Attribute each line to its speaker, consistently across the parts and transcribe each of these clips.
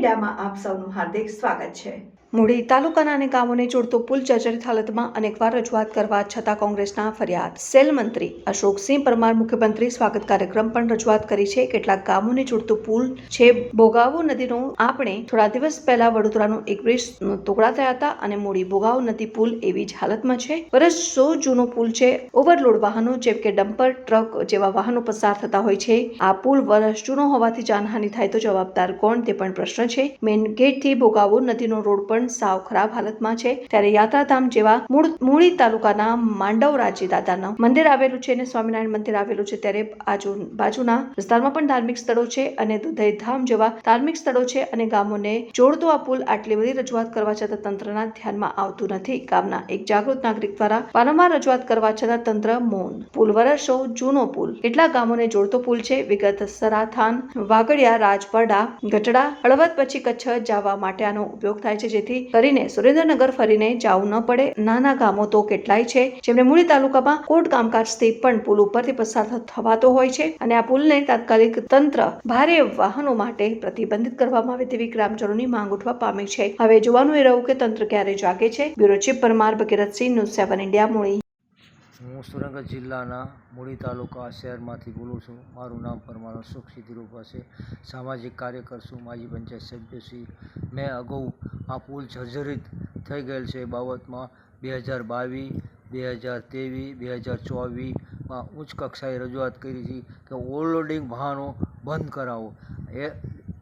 Speaker 1: ઇન્ડિયામાં આપ સૌનું હાર્દિક સ્વાગત છે. મૂડી તાલુકાના અને ગામોને જોડતો પુલ જર્જરિત હાલતમાં અનેકવાર રજૂઆત કરવા છતાં કોંગ્રેસના ફરિયાદ. સેલ મંત્રી અશોકસિંહ પરમાર મુખ્યમંત્રી સ્વાગત કાર્યક્રમ પણ રજૂઆત કરી છે. કેટલાક ગામોને જોડતો પુલ છે. ભોગાવો નદીનો આપણે થોડા દિવસ પહેલા વડોદરાનો એક બ્રિજ ટુકડા થયા હતા અને મૂડી બોગાવો નદી પુલ એવી જ હાલતમાં છે. વર્ષ સો જૂનો પુલ છે. ઓવરલોડ વાહનો જેમ કે ડમ્પર, ટ્રક જેવા વાહનો પસાર થતા હોય છે. આ પુલ વર્ષ જૂનો હોવાથી જાનહાનિ થાય તો જવાબદાર કોણ તે પણ પ્રશ્ન છે. મેઇન ગેટથી ભોગાવો નદીનો રોડ પણ સાવ ખરાબ હાલતમાં છે. ત્યારે યાત્રાધામ જેવા મૂળ, મૂળી તાલુકાના માંડવરાજી દાદાના મંદિર આવેલું છે અને સ્વામિનારાયણ મંદિર આવેલું છે. ત્યારે બાજુના વિસ્તારમાં પણ ધાર્મિક સ્થળો છે અને દુધઈધામ જેવા ધાર્મિક સ્થળો છે અને ગામોને જોડતો આ પુલ આટલી બધી રજૂઆત કરવા છતાં તંત્રના ધ્યાનમાં આવતું નથી. ગામના એક જાગૃત નાગરિક દ્વારા વારંવાર રજૂઆત કરવા છતાં તંત્ર મૌન. પુલ વર્ષો જૂનો પુલ. કેટલા ગામોને જોડતો પુલ છે. વિગત સરાથાન, વાગડિયા, રાજપરડા ગટડા હળવદ પછી કચ્છ જવા માટે આનો ઉપયોગ થાય છે. જેથી કરીને સુરેન્દ્રનગર ફરીને જવું ન પડે. નાના ગામો તો કેટલાય છે. જેમને મૂળી તાલુકામાં કોર્ટ કામકાજથી પણ પુલ ઉપરથી પસાર થવાતો હોય છે અને આ પુલને તાત્કાલિક તંત્ર ભારે વાહનો માટે પ્રતિબંધિત કરવામાં આવે તેવી ગ્રામજનોની માંગ ઉઠવા પામી છે. હવે જોવાનું એ રહ્યું કે તંત્ર ક્યારે જાગે છે. Bureau chief Parmar Bhagirathsinh, news seven India, Muli
Speaker 2: હું સુરનગર જિલ્લાના મૂળી તાલુકા શહેરમાંથી બોલું છું. મારું નામ પરમાર અશોક સિદ્ધિરૂપા છે. સામાજિક કાર્યકર છું. માજી પંચાયત સભ્ય શ્રી મેં અગાઉ આ પુલ જર્જરિત થઈ ગયેલ છે. બાબતમાં બે હજાર બાવીસ બે હજાર ત્રેવીસ બે હજાર ચોવીસમાં ઉચ્ચ કક્ષાએ રજૂઆત કરી હતી કે ઓવરલોડિંગ વાહનો બંધ કરાવો. એ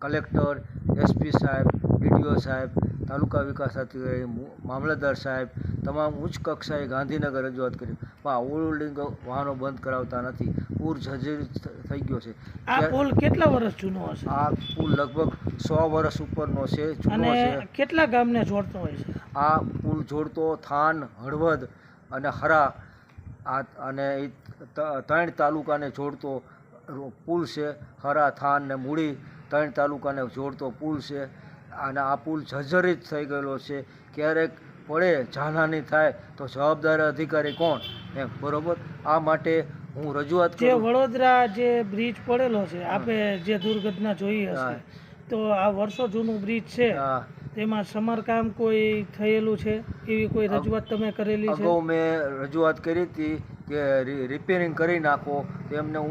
Speaker 2: કલેક્ટર, એસપી સાહેબ, ડીડીઓ સાહેબ તાલુકા વિકાસ અધિકારી મામલતદાર સાહેબ તમામ ઉચ્ચ કક્ષાએ ગાંધીનગર રજૂઆત કરી. પણ આ ઓવરલોડિંગ વાહનો બંધ કરાવતા નથી. પૂર જર્જરિત થઈ ગયો છે.
Speaker 3: આ પુલ કેટલા વર્ષ જૂનો હશે?
Speaker 2: આ પુલ લગભગ સો વર્ષ ઉપરનો છે જૂનો
Speaker 3: અને
Speaker 2: છે.
Speaker 3: કેટલા ગામને જોડતો હોય છે?
Speaker 2: આ પુલ જોડતો થાન હળવદ અને હરા આ અને ત્રણ તાલુકાને જોડતો પુલ છે. હરા થાન ને મૂળી ત્રણ તાલુકાને જોડતો પુલ છે. અને આ પુલ જર્જરિત થઈ ગયેલો છે. ક્યારેક પડે જાનહાની થાય તો જવાબદાર અધિકારી કોણ? એમ બરોબર? આ માટે હું રજૂઆત
Speaker 3: જે વડોદરા જે બ્રિજ પડેલો છે આપણે જે દુર્ઘટના જોઈ હશે તો આ વર્ષો જૂનું બ્રિજ છે. તેમાં સમારકામ કોઈ થયેલું છે? એવી કોઈ રજૂઆત તમે કરેલી છે?
Speaker 2: અગાઉ મેં રજૂઆત કરી હતી કે રિપેરિંગ કરી નાખો. તેમને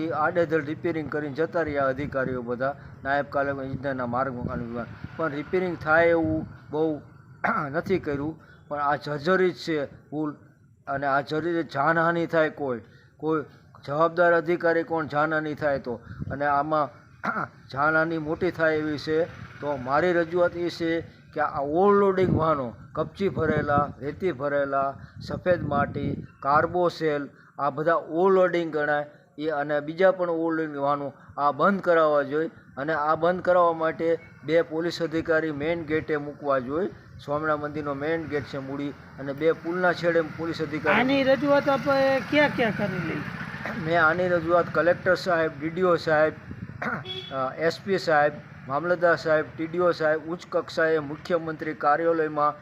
Speaker 2: એ આડેધડ રિપેરિંગ કરીને જતા રહ્યા અધિકારીઓ બધા. નાયબ કાલેમ ઇજનેરના માર્ગ મકાન વિભાગ. પણ રિપેરિંગ થાય એવું બહુ નથી કર્યું. પણ આ જર્જરી જ છે ભૂલ. અને આ જર્જરિત જાનહાનિ થાય કોઈ. કોઈ જવાબદાર અધિકારી કોણ જાનહાનિ થાય તો? અને આમાં જાનહાનિ મોટી થાય એવી છે. તો મારી રજૂઆત એ છે કે આ ઓવરલોડિંગ વાહનો કપચી ભરેલા રેતી ભરેલા સફેદ માટી કાર્બોસેલ આ બધા ઓવરલોડિંગ ગણાય. એ અને બીજા પણ ઓવરલોડિંગ વાહનો આ બંધ કરાવવા જોઈએ અને આ બંધ કરાવવા માટે બે પોલીસ અધિકારી મેઇન ગેટે મૂકવા જોઈએ. સ્વામિના મંદિરનો મેઇન ગેટ છે મૂડી અને બે પુલના છેડે પોલીસ અધિકારી
Speaker 3: આની રજૂઆત આપણે ક્યાં ક્યાં કરી લઈ
Speaker 2: મેં આની રજૂઆત કલેક્ટર સાહેબ ડીડીઓ સાહેબ એસપી સાહેબ મામલતદાર સાહેબ, ટીડીઓ સાહેબ, ઉચ્ચ કક્ષાએ મુખ્યમંત્રી કાર્યાલયમાં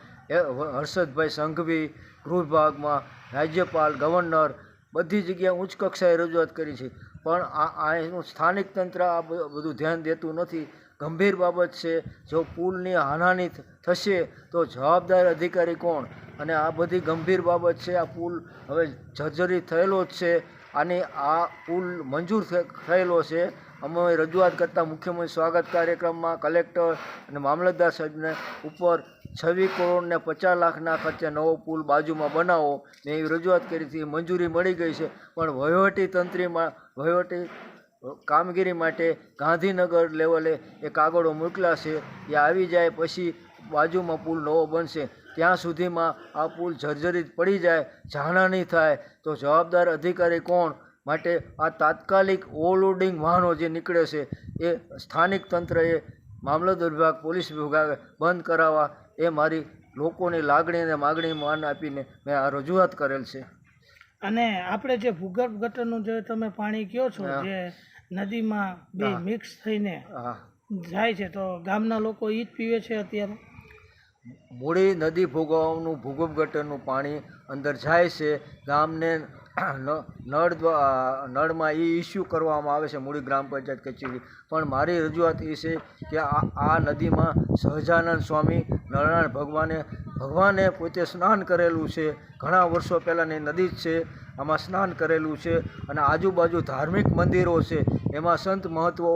Speaker 2: હર્ષદભાઈ સંઘવી ગૃહ વિભાગમાં રાજ્યપાલ, ગવર્નર બધી જગ્યાએ ઉચ્ચ કક્ષાએ રજૂઆત કરી છે. પણ આ એનું સ્થાનિક તંત્ર આ બધું ધ્યાન દેતું નથી. ગંભીર બાબત છે, જો પુલની હાનાની થશે તો જવાબદાર અધિકારી કોણ? અને આ બધી ગંભીર બાબત છે, આ પુલ હવે જર્જરિત થયેલો જ છે. અને આ પુલ મંજૂર થયેલો છે. અમે રજૂઆત કરતાં મુખ્યમંત્રી સ્વાગત કાર્યક્રમમાં કલેક્ટર અને મામલતદાર સાહેબને ઉપર છવ્વીસ કરોડ ને પચાસ લાખના ખર્ચે નવો પુલ બાજુમાં બનાવો. મેં એવી રજૂઆત કરી હતી, મંજૂરી મળી ગઈ છે. પણ વહીવટી તંત્રીમાં, વહીવટી કામગીરી માટે ગાંધીનગર લેવલે એ કાગળો મોકલાશે. એ આવી જાય પછી બાજુમાં પુલ નવો બનશે. ત્યાં સુધીમાં આ પુલ જર્જરિત પડી જાય જાનહાની થાય તો જવાબદાર અધિકારી કોણ? માટે આ તાત્કાલિક ઓવરલોડિંગ વાહનો જે નીકળે છે એ સ્થાનિક તંત્રએ મામલતદાર વિભાગ પોલીસ વિભાગે બંધ કરાવવા એ મારી લોકોની લાગણી અને માગણી માન આપીને મેં આ રજૂઆત કરેલ છે.
Speaker 3: અને આપણે જે ભૂગર્ભ ગટરનું જે તમે પાણી કયો છો જે નદીમાં બે મિક્સ થઈને
Speaker 2: હા.
Speaker 3: જાય છે તો ગામના લોકો ઈ જ પીવે છે અત્યારે?
Speaker 2: મૂળી નદી ભોગવવાનું ભૂગર્ભ ગટરનું પાણી અંદર જાય છે. ગામને નળ નળમાં એ ઇસ્યુ કરવામાં આવે છે મૂળી ગ્રામ પંચાયત કચેરી. પણ મારી રજૂઆત એ છે કે આ નદીમાં સહજાનંદ સ્વામી નારાયણ ભગવાને ભગવાને પોતે સ્નાન કરેલું છે. ઘણા વર્ષો પહેલાંની નદી જ છે. આમાં સ્નાન કરેલું છે અને આજુબાજુ ધાર્મિક મંદિરો છે. એમાં સંત મહત્વો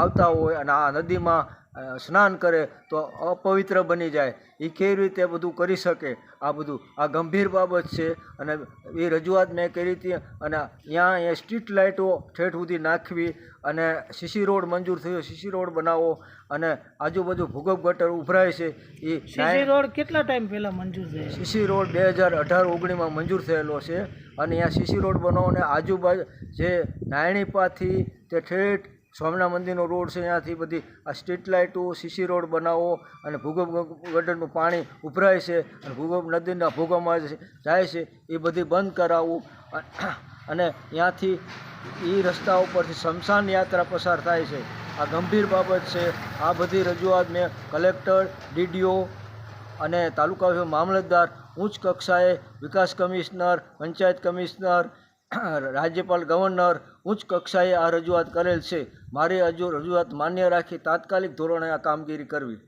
Speaker 2: આવતા હોય અને આ નદીમાં સ્નાન કરે તો અપવિત્ર બની જાય. એ કેવી રીતે બધું કરી શકે? આ બધું આ ગંભીર બાબત છે. અને એ રજૂઆત મેં કરી હતી અને ત્યાં અહીંયા સ્ટ્રીટ લાઇટો ઠેઠ સુધી નાખવી અને સીસી રોડ મંજૂર થયો. સીસી રોડ બનાવો અને આજુબાજુ ભૂગર્ભ ગટર ઉભરાય છે. એ
Speaker 3: સીસી રોડ કેટલા ટાઈમ પહેલાં મંજૂર થયો?
Speaker 2: સીસી રોડ બે હજાર અઢાર ઓગણીમાં મંજૂર થયેલો છે. અને અહીંયા સીસી રોડ બનાવો અને આજુબાજુ જે નાયણીપાથી તે ઠેઠ સ્વામિનારાયણ મંદિરનો રોડ છે ત્યાંથી બધી આ સ્ટ્રીટ લાઇટો, સીસી રોડ બનાવો અને ભૂગર્ભ ગટરનું પાણી ઉભરાય છે અને ભૂગર્ભ નદીના ભૂગર્ભમાં જાય છે, એ બધી બંધ કરાવવું અને ત્યાંથી એ રસ્તા ઉપરથી શમશાન યાત્રા પસાર થાય છે. આ ગંભીર બાબત છે. આ બધી રજૂઆત મેં કલેક્ટર, ડીડીઓ અને તાલુકા મામલતદાર, ઉચ્ચ કક્ષાએ વિકાસ કમિશનર, પંચાયત કમિશનર, રાજ્યપાલ ગવર્નર ઉચ્ચ કક્ષાએ આ રજૂઆત કરેલ છે. મારી રજૂઆત માન્ય રાખી તાત્કાલિક ધોરણે આ કામગીરી કરવી.